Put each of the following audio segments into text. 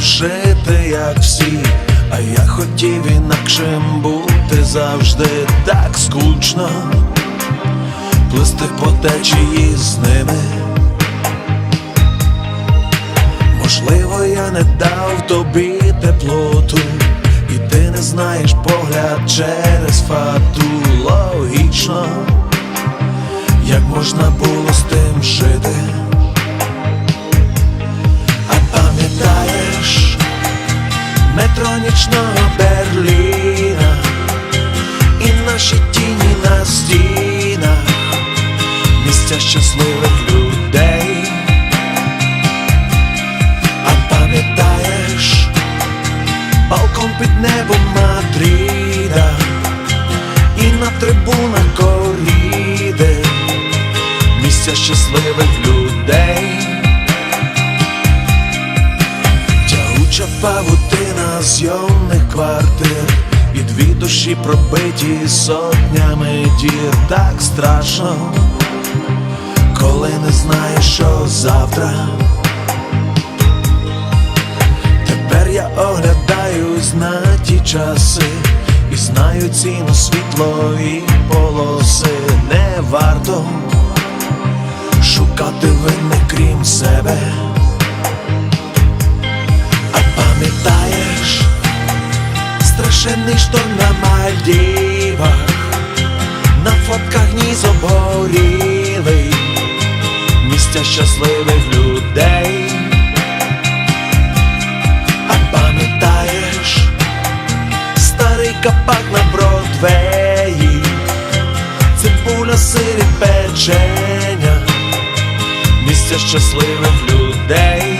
жити, як всі, а я хотів інакшим бути завжди так скучно, плисти по течії з ними. Можливо, я не дав тобі теплоту, і ти не знаєш погляд через фату. Логічно, як можна метро нічного Берліна і наші тіні на стінах, місця щасливих людей. А пам'ятаєш балкон під небом Мадріда і на трибунах коріди, місця щасливих людей. Тягуча зйомних квартир І дві душі пробиті сотнями дір Так страшно, коли не знаєш, що завтра. Тепер я оглядаюсь на ті часи І знаю ціну світлої полоси Не варто шукати винних крім себе. Страшенний шторм на Мальдівах, на фотках ніс обгорілий, місця щасливих людей. А пам'ятаєш старий капак на Бродвеї, цибуля сирі печення, місця щасливих людей.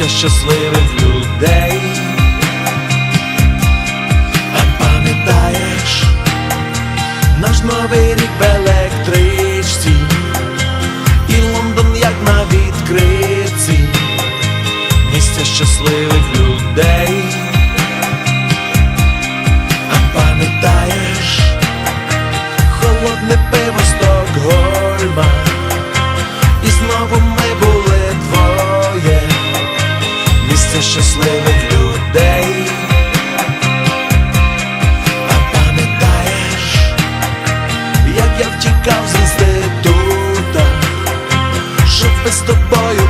місця щасливих людей. А пам'ятаєш наш новий рік в Місце щасливих людей. А пам'ятаєш, як я втікав з інститута, щоб з тобою